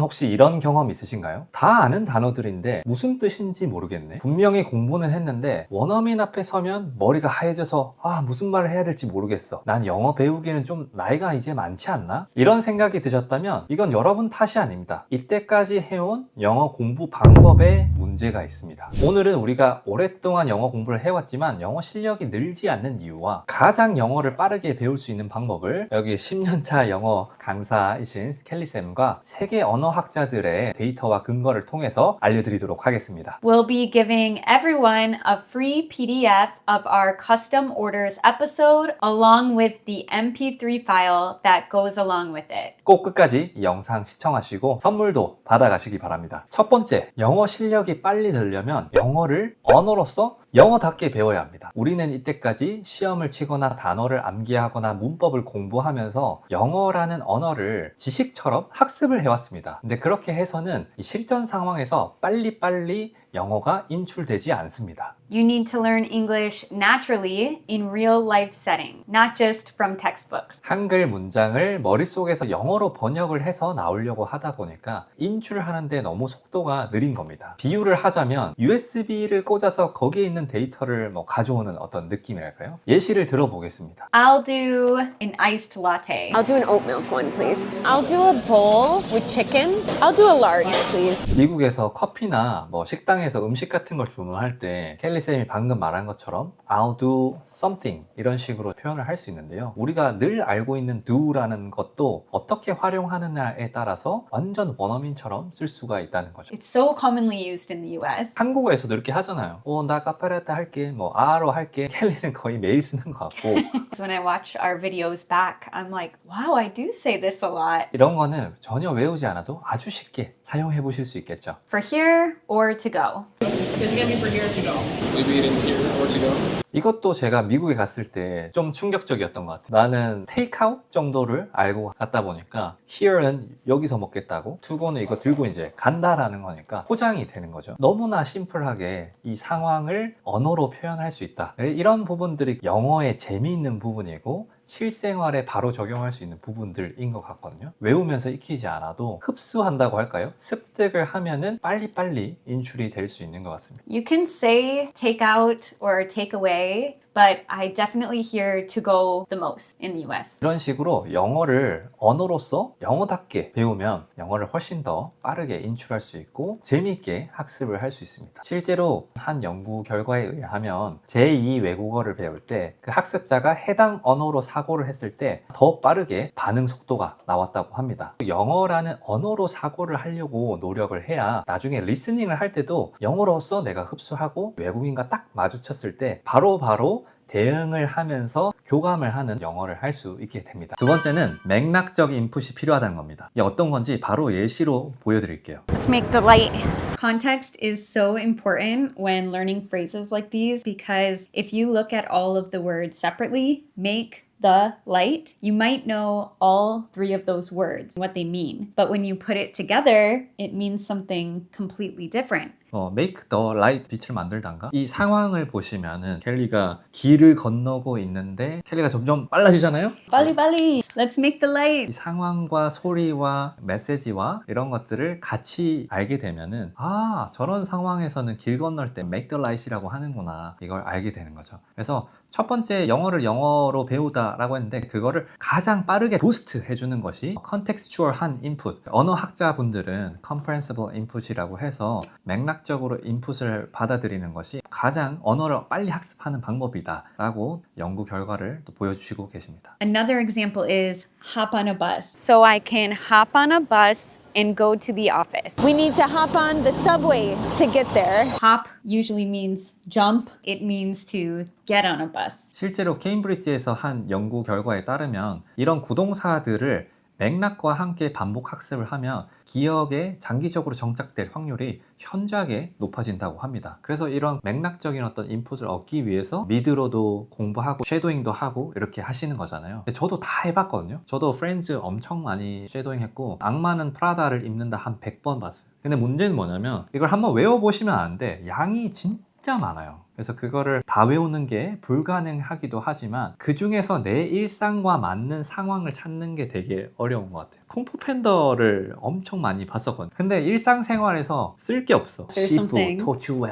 혹시 이런 경험 있으신가요? 다 아는 단어들인데 무슨 뜻인지 모르겠네. 분명히 공부는 했는데 원어민 앞에 서면 머리가 하얘져서 아 무슨 말을 해야 될지 모르겠어. 난 영어 배우기는 좀 나이가 이제 많지 않나? 이런 생각이 드셨다면 이건 여러분 탓이 아닙니다. 이때까지 해온 영어 공부 방법에 문제가 있습니다. 오늘은 우리가 오랫동안 영어 공부를 해왔지만 영어 실력이 늘지 않는 이유와 가장 영어를 빠르게 배울 수 있는 방법을 여기 10년차 영어 강사이신 켈리쌤과 세계 언어 학자들의 데이터와 근거를 통해서 알려드리도록 하겠습니다. We'll be giving everyone a free PDF of our custom orders episode along with the MP3 file that goes along with it. 꼭 끝까지 이 영상 시청하시고 선물도 받아가시기 바랍니다. 첫 번째, 영어 실력이 빨리 늘려면 영어를 언어로서 영어답게 배워야 합니다. 우리는 이때까지 시험을 치거나 단어를 암기하거나 문법을 공부하면서 영어라는 언어를 지식처럼 학습을 해왔습니다. 근데 그렇게 해서는 이 실전 상황에서 빨리빨리 영어가 인출되지 않습니다. You need to learn English naturally in real life setting, not just from textbooks. 한글 문장을 머릿속에서 영어로 번역을 해서 나오려고 하다 보니까 인출하는데 너무 속도가 느린 겁니다. 비유를 하자면 USB를 꽂아서 거기에 있는 데이터를 뭐 가져오는 어떤 느낌이랄까요? 예시를 들어보겠습니다. I'll do an iced latte. I'll do an oat milk one, please. I'll do a bowl with chicken. I'll do a large, please. 미국에서 커피나 뭐 식당 에서 음식 같은 걸 주문할 때 켈리 쌤이 방금 말한 것처럼 I'll do something 이런 식으로 표현을 할 수 있는데요. 우리가 늘 알고 있는 do라는 것도 어떻게 활용하느냐에 따라서 완전 원어민처럼 쓸 수가 있다는 거죠. It's so commonly used in the US. 한국어에서도 이렇게 하잖아요. 어, 나 카페라떼 할게, 뭐 아로 할게. 켈리는 거의 매일 쓰는 것 같고 when I watch our videos back, I'm like, wow, I do say this a lot. 이런 거는 전혀 외우지 않아도 아주 쉽게 사용해 보실 수 있겠죠. For here or to go. Is it gonna be for here or to go? Will be eating here or to go? 이것도 제가 미국에 갔을 때 좀 충격적이었던 것 같아요. 나는 테이크아웃 정도를 알고 갔다 보니까 here는 여기서 먹겠다고 to go는 이거 들고 이제 간다라는 거니까 포장이 되는 거죠. 너무나 심플하게 이 상황을 언어로 표현할 수 있다. 이런 부분들이 영어의 재미있는 부분이고 실생활에 바로 적용할 수 있는 부분들인 것 같거든요. 외우면서 익히지 않아도 흡수한다고 할까요? 습득을 하면은 빨리빨리 인출이 될 수 있는 것 같습니다. You can say take out or take away, but I definitely hear to go the most in the US. 이런 식으로 영어를 언어로서 영어답게 배우면 영어를 훨씬 더 빠르게 인출할 수 있고 재미있게 학습을 할 수 있습니다. 실제로 한 연구 결과에 의하면 제2 외국어를 배울 때 그 학습자가 해당 언어로 사 고를 했을 때 더 빠르게 반응 속도가 나왔다고 합니다. 영어라는 언어로 사고를 하려고 노력을 해야 나중에 리스닝을 할 때도 영어로서 내가 흡수하고 외국인과 딱 마주쳤을 때 바로 바로 대응을 하면서 교감을 하는 영어를 할 수 있게 됩니다. 두 번째는 맥락적 인풋이 필요하다는 겁니다. 이게 어떤 건지 바로 예시로 보여드릴게요. Let's make the light. Context is so important when learning phrases like these because if you look at all of the words separately, make, the, light, you might know all three of those words, what they mean. But when you put it together, it means something completely different. 어, make the light 빛을 만들단가? 이 상황을 보시면은 켈리가 길을 건너고 있는데 켈리가 점점 빨라지잖아요? Bali bali, let's make the 이 light. 상황과 소리와 메시지와 이런 것들을 같이 알게 되면은 아 저런 상황에서는 길 건널 때 make the light이라고 하는구나 이걸 알게 되는 거죠 그래서 첫 번째 영어를 영어로 배우다라고 했는데 그거를 가장 빠르게 부스트 해주는 것이 contextual한 input 언어 학자분들은 comprehensible input이라고 해서 맥락적으로 인풋을 받아들이는 것이 가장 언어를 빨리 학습하는 방법이다라고 연구 결과를 또 보여주시고 계십니다. Another example is hop on a bus. So I can hop on a bus and go to the office. We need to hop on the subway to get there. Hop usually means jump, it means to get on a bus. 실제로 케임브리지에서 한 연구 결과에 따르면 이런 구동사들을 맥락과 함께 반복 학습을 하면 기억에 장기적으로 정착될 확률이 현저하게 높아진다고 합니다. 그래서 이런 맥락적인 어떤 인풋을 얻기 위해서 미드로도 공부하고 쉐도잉도 하고 이렇게 하시는 거잖아요. 저도 다 해봤거든요. 저도 프렌즈 엄청 많이 쉐도잉 했고 악마는 프라다를 입는다 한 100번 봤어요. 근데 문제는 뭐냐면 이걸 한번 외워보시면 아는데 양이 진짜 진짜 많아요. 그래서 그거를 다 외우는 게 불가능하기도 하지만 그 중에서 내 일상과 맞는 상황을 찾는 게 되게 어려운 것 같아요. 콩푸 팬더를 엄청 많이 봤었거든요. 근데 일상생활에서 쓸 게 없어. There's something.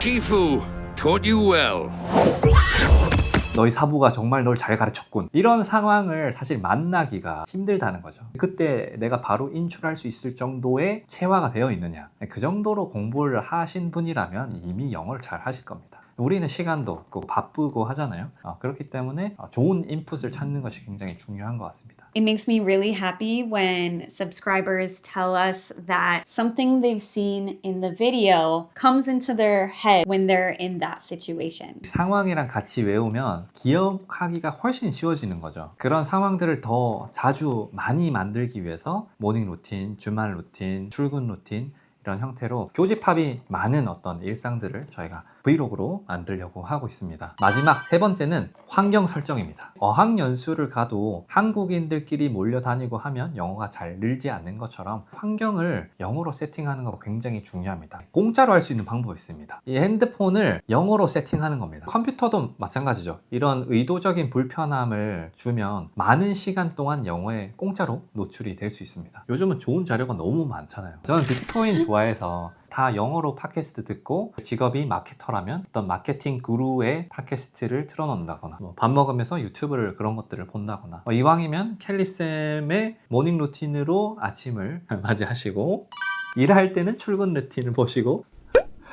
Shifu taught you well. 너희 사부가 정말 널 잘 가르쳤군. 이런 상황을 사실 만나기가 힘들다는 거죠. 그때 내가 바로 인출할 수 있을 정도의 체화가 되어 있느냐. 그 정도로 공부를 하신 분이라면 이미 영어를 잘 하실 겁니다. 우리는 시간도 없고 바쁘고 하잖아요. 어, 그렇기 때문에 어, 좋은 인풋을 찾는 것이 굉장히 중요한 것 같습니다. It makes me really happy when subscribers tell us that something they've seen in the video comes into their head when they're in that situation. 상황이랑 같이 외우면 기억하기가 훨씬 쉬워지는 거죠. 그런 상황들을 더 자주 많이 만들기 위해서 모닝 루틴, 주말 루틴, 출근 루틴 이런 형태로 교집합이 많은 어떤 일상들을 저희가 브이로그로 만들려고 하고 있습니다. 마지막 세 번째는 환경 설정입니다. 어학연수를 가도 한국인들끼리 몰려다니고 하면 영어가 잘 늘지 않는 것처럼 환경을 영어로 세팅하는 거 굉장히 중요합니다. 공짜로 할 수 있는 방법이 있습니다. 이 핸드폰을 영어로 세팅하는 겁니다. 컴퓨터도 마찬가지죠. 이런 의도적인 불편함을 주면 많은 시간 동안 영어에 공짜로 노출이 될 수 있습니다. 요즘은 좋은 자료가 너무 많잖아요. 저는 비트코인 좋아해서 다 영어로 팟캐스트 듣고 직업이 마케터라면 어떤 마케팅 구루의 팟캐스트를 틀어놓는다거나 뭐 밥 먹으면서 유튜브를 그런 것들을 본다거나 뭐 이왕이면 켈리쌤의 모닝 루틴으로 아침을 맞이하시고 일할 때는 출근 루틴을 보시고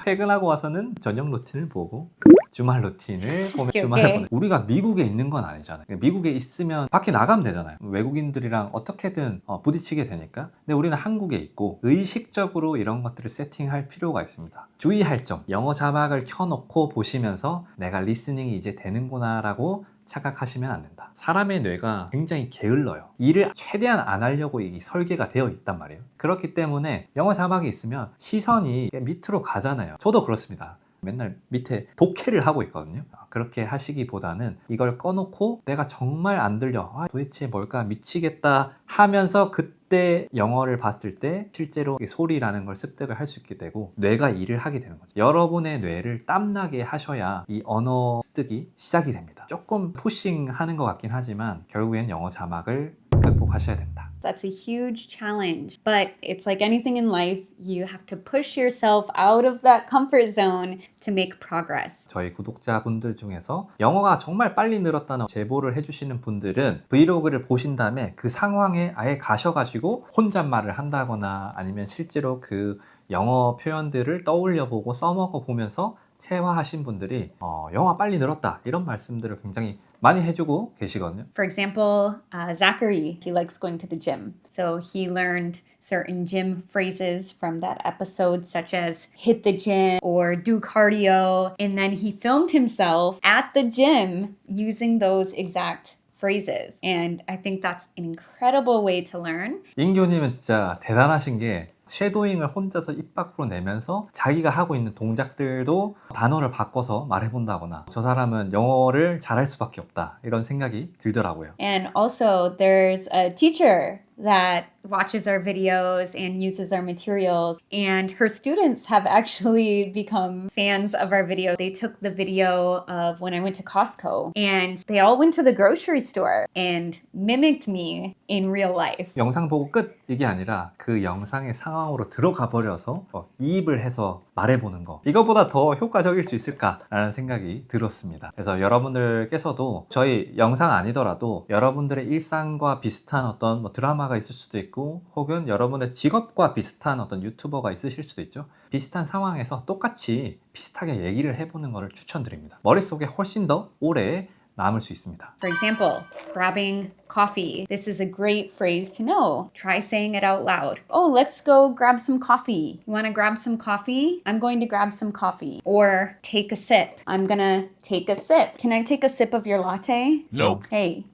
퇴근하고 와서는 저녁 루틴을 보고 주말 루틴을 보면 주말에. 보내. 우리가 미국에 있는 건 아니잖아요. 미국에 있으면 밖에 나가면 되잖아요. 외국인들이랑 어떻게든 어, 부딪히게 되니까. 근데 우리는 한국에 있고 의식적으로 이런 것들을 세팅할 필요가 있습니다. 주의할 점. 영어 자막을 켜놓고 보시면서 내가 리스닝이 이제 되는구나라고 착각하시면 안 된다. 사람의 뇌가 굉장히 게을러요. 일을 최대한 안 하려고 이 설계가 되어 있단 말이에요. 그렇기 때문에 영어 자막이 있으면 시선이 밑으로 가잖아요. 저도 그렇습니다. 맨날 밑에 독해를 하고 있거든요. 아, 그렇게 하시기보다는 이걸 꺼놓고 내가 정말 안 들려. 아, 도대체 뭘까 미치겠다 하면서 그때 영어를 봤을 때 실제로 이 소리라는 걸 습득을 할 수 있게 되고 뇌가 일을 하게 되는 거죠. 여러분의 뇌를 땀나게 하셔야 이 언어 습득이 시작이 됩니다. 조금 푸싱하는 것 같긴 하지만 결국엔 영어 자막을 극복하셔야 된다. That's a huge challenge. But it's like anything in life, you have to push yourself out of that comfort zone to make progress. 저희 구독자분들 중에서 영어가 정말 빨리 늘었다는 제보를 해주시는 분들은 브이로그를 보신 다음에 그 상황에 아예 가셔가지고 혼잣말을 한다거나 아니면 실제로 그 영어 표현들을 떠올려 보고 써먹어 보면서 체화하신 분들이 어, 영어가 빨리 늘었다 이런 말씀들을 굉장히 많이 해주고 계시거든요. For example, uh, Zachary, he likes going to the gym. So he learned certain gym phrases from that episode, such as hit the gym or do cardio. And then he filmed himself at the gym using those exact phrases. And I think that's an incredible way to learn. 인교님은 진짜 대단하신 게 쉐도잉을 혼자서 입 밖으로 내면서 자기가 하고 있는 동작들도 단어를 바꿔서 말해본다거나 저 사람은 영어를 잘할 수밖에 없다 이런 생각이 들더라고요. And also, there's a teacher that watches our videos and uses our materials. And her students have actually become fans of our video. They took the video of when I went to Costco and they all went to the grocery store and mimicked me in real life. 영상 보고 끝 이게 아니라 그 영상의 상황으로 들어가 버려서 어, 이입을 해서 말해보는 거 이거보다 더 효과적일 수 있을까라는 생각이 들었습니다. 그래서 여러분들께서도 저희 영상 아니더라도 여러분들의 일상과 비슷한 어떤 뭐 드라마가 있을 수도 있고 혹은 여러분의 직업과 비슷한 어떤 유튜버가 있으실 수도 있죠. 비슷한 상황에서 똑같이 비슷하게 얘기를 해보는 것을 추천드립니다. 머릿속에 훨씬 더 오래 남을 수 있습니다. For example, grabbing coffee. This is a great phrase to know. Try saying it out loud. Oh, let's go grab some coffee. You want to grab some coffee? I'm going to grab some coffee. Or take a sip. I'm going to take a sip. Can I take a sip of your latte? Nope. Hey.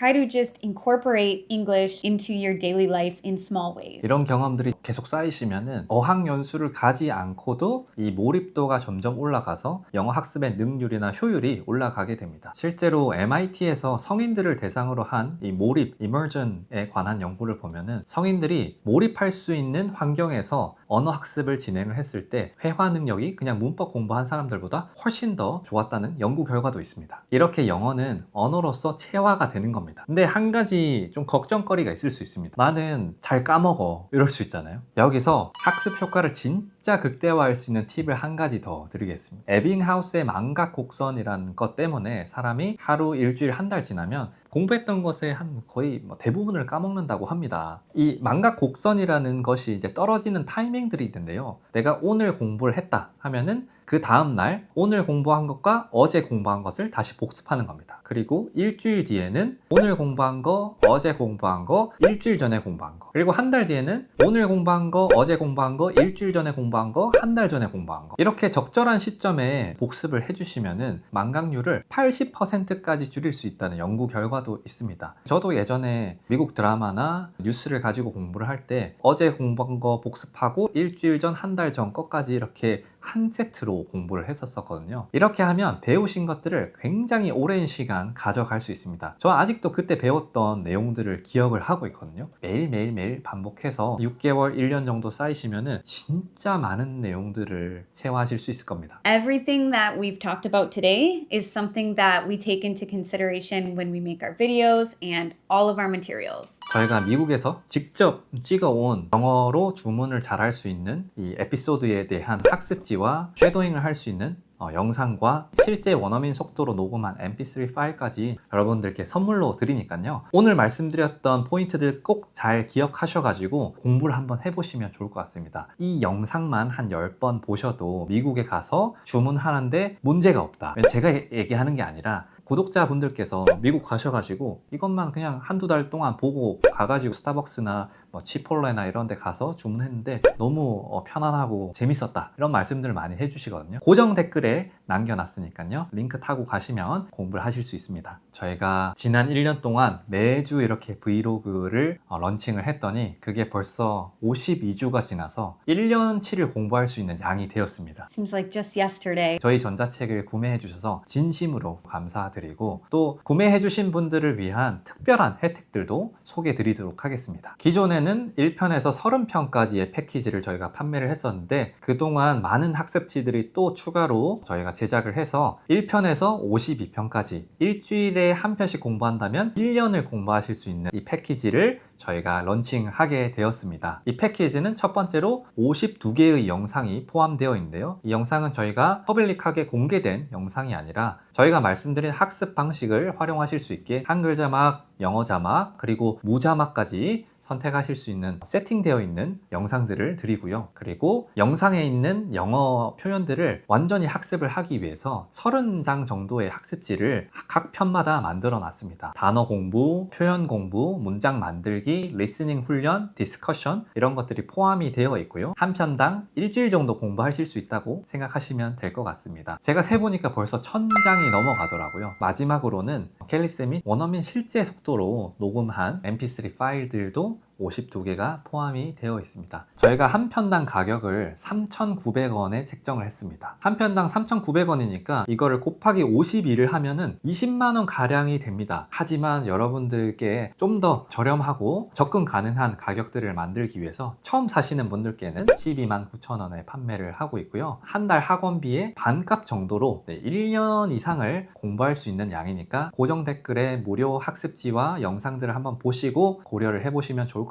Try to just incorporate English into your daily life in small ways. 이런 경험들이 계속 쌓이시면은 어학 연수를 가지 않고도 이 몰입도가 점점 올라가서 영어 학습의 능률이나 효율이 올라가게 됩니다. 실제로 MIT에서 성인들을 대상으로 한 이 몰입, 이머전에 관한 연구를 보면은 성인들이 몰입할 수 있는 환경에서 언어 학습을 진행을 했을 때 회화 능력이 그냥 문법 공부한 사람들보다 훨씬 더 좋았다는 연구 결과도 있습니다. 이렇게 영어는 언어로서 체화가 되는 겁니다. 근데 한 가지 좀 걱정거리가 있을 수 있습니다. 나는 잘 까먹어. 이럴 수 있잖아요. 여기서 학습 효과를 진짜 극대화할 수 있는 팁을 한 가지 더 드리겠습니다. 에빙하우스의 망각 곡선이라는 것 때문에 사람이 하루, 일주일, 한 달 지나면 공부했던 것의 한 거의 뭐 대부분을 까먹는다고 합니다. 이 망각 곡선이라는 것이 이제 떨어지는 타이밍들이 있는데요. 내가 오늘 공부를 했다 하면은 그 다음 날 오늘 공부한 것과 어제 공부한 것을 다시 복습하는 겁니다. 그리고 일주일 뒤에는 오늘 공부한 거, 어제 공부한 거, 일주일 전에 공부한 거. 그리고 한 달 뒤에는 오늘 공부 한 거, 어제 공부한 거, 일주일 전에 공부한 거, 한 달 전에 공부한 거. 이렇게 적절한 시점에 복습을 해주시면은 망각률을 80%까지 줄일 수 있다는 연구 결과도 있습니다. 저도 예전에 미국 드라마나 뉴스를 가지고 공부를 할 때 어제 공부한 거 복습하고 일주일 전, 한 달 전 것까지 이렇게 한 세트로 공부를 했었었거든요. 이렇게 하면 배우신 것들을 굉장히 오랜 시간 가져갈 수 있습니다. 저 아직도 그때 배웠던 내용들을 기억을 하고 있거든요. 매일매일매일 반복해서 6개월, 1년 정도 쌓이시면은 진짜 많은 내용들을 체화하실 수 있을 겁니다. Everything that we've talked about today is something that we take into consideration when we make our videos and all of our materials. 저희가 미국에서 직접 찍어온 영어로 주문을 잘 할 수 있는 이 에피소드에 대한 학습지와 쉐도잉을 할 수 있는 어, 영상과 실제 원어민 속도로 녹음한 mp3 파일까지 여러분들께 선물로 드리니까요. 오늘 말씀드렸던 포인트들 꼭 잘 기억하셔가지고 공부를 한번 해보시면 좋을 것 같습니다. 이 영상만 한 10번 보셔도 미국에 가서 주문하는데 문제가 없다. 제가 얘기하는 게 아니라 구독자분들께서 미국 가셔가지고 이것만 그냥 한두 달 동안 보고 가가지고 스타벅스나 뭐 치폴레나 이런 데 가서 주문했는데 너무 어, 편안하고 재밌었다. 이런 말씀들을 많이 해주시거든요. 고정 댓글에 남겨놨으니까요. 링크 타고 가시면 공부를 하실 수 있습니다. 저희가 지난 1년 동안 매주 이렇게 브이로그를 어, 런칭을 했더니 그게 벌써 52주가 지나서 1년치를 공부할 수 있는 양이 되었습니다. Seems like just yesterday. 저희 전자책을 구매해 주셔서 진심으로 감사드 리고 또 구매해 주신 분들을 위한 특별한 혜택들도 소개해 드리도록 하겠습니다. 기존에는 1편에서 30편까지의 패키지를 저희가 판매를 했었는데 그동안 많은 학습지들이 또 추가로 저희가 제작을 해서 1편에서 52편까지 일주일에 한 편씩 공부한다면 1년을 공부하실 수 있는 이 패키지를 저희가 런칭하게 되었습니다. 이 패키지는 첫 번째로 52개의 영상이 포함되어 있는데요. 이 영상은 저희가 퍼블릭하게 공개된 영상이 아니라 저희가 말씀드린 학습 방식을 활용하실 수 있게 한글 자막, 영어 자막, 그리고 무자막까지 선택하실 수 있는 세팅되어 있는 영상들을 드리고요. 그리고 영상에 있는 영어 표현들을 완전히 학습을 하기 위해서 30장 정도의 학습지를 각 편마다 만들어 놨습니다. 단어 공부, 표현 공부, 문장 만들기, 리스닝 훈련, 디스커션 이런 것들이 포함이 되어 있고요. 한 편당 일주일 정도 공부하실 수 있다고 생각하시면 될 것 같습니다. 제가 세보니까 벌써 1000장이 넘어가더라고요. 마지막으로는 켈리쌤이 원어민 실제 속도로 녹음한 mp3 파일들도 52개가 포함이 되어 있습니다. 저희가 한 편당 가격을 3,900원에 책정을 했습니다. 한 편당 3,900원이니까 이거를 곱하기 52를 하면은 20만 원 가량이 됩니다. 하지만 여러분들께 좀 더 저렴하고 접근 가능한 가격들을 만들기 위해서 처음 사시는 분들께는 12만 9천 원에 판매를 하고 있고요. 한 달 학원비의 반값 정도로 1년 이상을 공부할 수 있는 양이니까 고정 댓글에 무료 학습지와 영상들을 한번 보시고 고려를 해보시면 좋을 것 같습니다.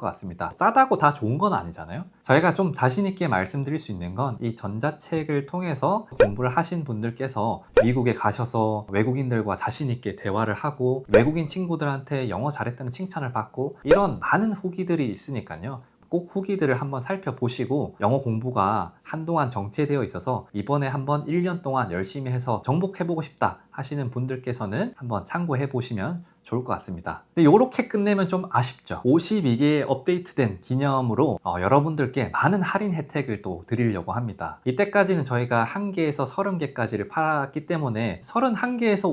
싸다고 다 좋은 건 아니잖아요. 저희가 좀 자신 있게 말씀드릴 수 있는 건 이 전자책을 통해서 공부를 하신 분들께서 미국에 가셔서 외국인들과 자신 있게 대화를 하고 외국인 친구들한테 영어 잘했다는 칭찬을 받고 이런 많은 후기들이 있으니까요. 꼭 후기들을 한번 살펴보시고 영어 공부가 한동안 정체되어 있어서 이번에 한번 1년 동안 열심히 해서 정복해보고 싶다 하시는 분들께서는 한번 참고해 보시면 좋을 것 같습니다. 근데 이렇게 끝내면 좀 아쉽죠. 52개 업데이트된 기념으로 어, 여러분들께 많은 할인 혜택을 또 드리려고 합니다. 이때까지는 저희가 1개에서 30개까지를 팔았기 때문에 31개에서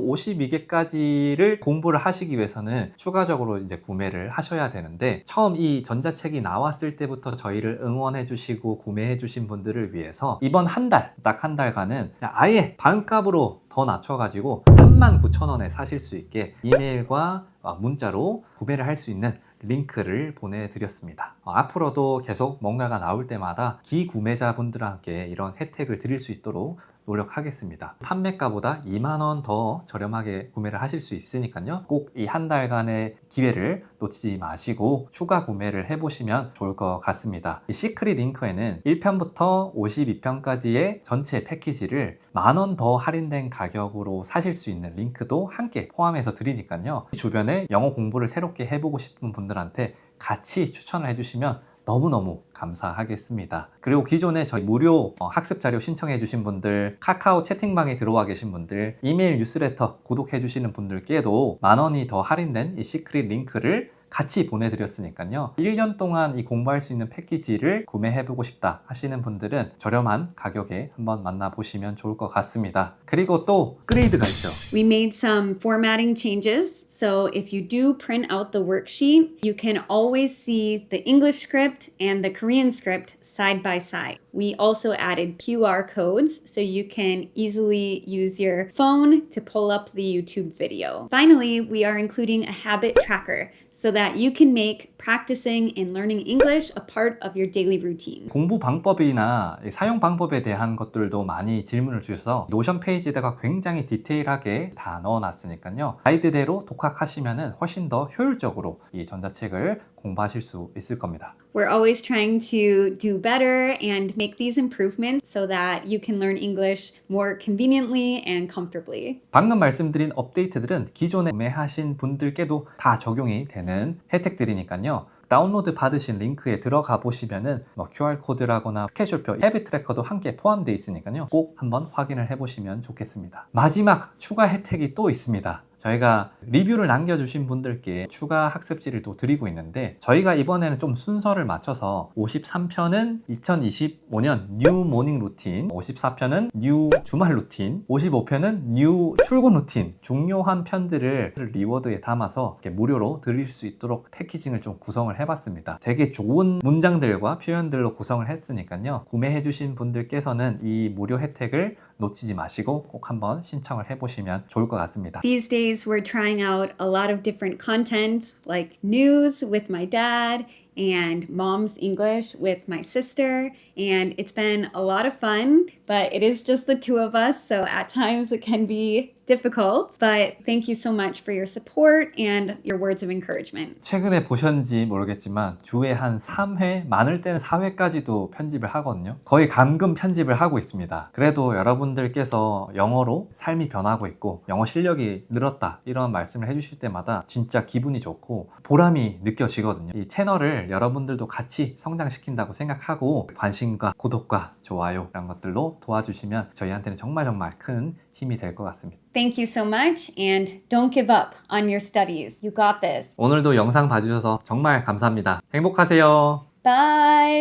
52개까지를 공부를 하시기 위해서는 추가적으로 이제 구매를 하셔야 되는데 처음 이 전자책이 나왔을 때부터 저희를 응원해 주시고 구매해 주신 분들을 위해서 이번 한 달, 딱 한 달간은 아예 반값으로 더 낮춰가지고 39,000원에 사실 수 있게 이메일과 어, 문자로 구매를 할 수 있는 링크를 보내드렸습니다. 어, 앞으로도 계속 뭔가가 나올 때마다 기구매자분들한테 이런 혜택을 드릴 수 있도록 노력하겠습니다. 판매가보다 2만원 더 저렴하게 구매를 하실 수 있으니까요. 꼭 이 한 달간의 기회를 놓치지 마시고 추가 구매를 해보시면 좋을 것 같습니다. 이 시크릿 링크에는 1편부터 52편까지의 전체 패키지를 만원 더 할인된 가격으로 사실 수 있는 링크도 함께 포함해서 드리니까요. 주변에 영어 공부를 새롭게 해보고 싶은 분들한테 같이 추천을 해주시면 너무너무 감사하겠습니다. 그리고 기존에 저희 무료 어, 학습 자료 신청해 주신 분들, 카카오 채팅방에 들어와 계신 분들, 이메일 뉴스레터 구독해 주시는 분들께도 만 원이 더 할인된 이 시크릿 링크를 같이 보내드렸으니까요. 1년 동안 이 공부할 수 있는 패키지를 구매해보고 싶다 하시는 분들은 저렴한 가격에 한번 만나보시면 좋을 것 같습니다. 그리고 또 그레이드가 있죠. We made some formatting changes. So if you do print out the worksheet, you can always see the English script and the Korean script side by side. We also added QR codes so you can easily use your phone to pull up the YouTube video. Finally, we are including a habit tracker so that you can make practicing and learning English a part of your daily routine. 공부 방법이나 이 사용 방법에 대한 것들도 많이 질문을 주셔서 노션 페이지에다가 굉장히 디테일하게 다 넣어놨으니까요. 가이드대로 독학하시면 훨씬 더 효율적으로 이 전자책을 공부하실 수 있을 겁니다. We're always trying to do better and make these improvements so that you can learn English more conveniently and comfortably. 방금 말씀드린 업데이트들은 기존에 구매하신 분들께도 다 적용이 되는 혜택들이니까요. 다운로드 받으신 링크에 들어가 보시면은 뭐 QR코드라거나 스케줄표, 헤비 트래커도 함께 포함되어 있으니까요. 꼭 한번 확인을 해 보시면 좋겠습니다. 마지막 추가 혜택이 또 있습니다. 저희가 리뷰를 남겨주신 분들께 추가 학습지를 또 드리고 있는데 저희가 이번에는 좀 순서를 맞춰서 53편은 2025년 뉴 모닝 루틴 54편은 뉴 주말 루틴 55편은 뉴 출근 루틴 중요한 편들을 리워드에 담아서 무료로 드릴 수 있도록 패키징을 좀 구성을 해봤습니다. 되게 좋은 문장들과 표현들로 구성을 했으니까요. 구매해주신 분들께서는 이 무료 혜택을 놓치지 마시고 꼭 한번 신청을 해보시면 좋을 것 같습니다 These days, we're trying out a lot of different content like news with my dad and mom's English with my sister. And it's been a lot of fun, but it is just the two of us. So at times it can be difficult. But thank you so much for your support and your words of encouragement. 최근에 보셨는지 모르겠지만 주에 한 3회, 많을 때는 4회까지도 편집을 하거든요. 거의 감금 편집을 하고 있습니다. 그래도 여러분들께서 영어로 삶이 변하고 있고 영어 실력이 늘었다 이런 말씀을 해주실 때마다 진짜 기분이 좋고 보람이 느껴지거든요. 이 채널을 여러분들도 같이 성장시킨다고 생각하고 관심과 구독과 좋아요 이런 것들로 도와주시면 저희한테는 정말 정말 큰 힘이 될 것 같습니다. Thank you so much and don't give up on your studies. You got this. 오늘도 영상 봐주셔서 정말 감사합니다. 행복하세요. Bye.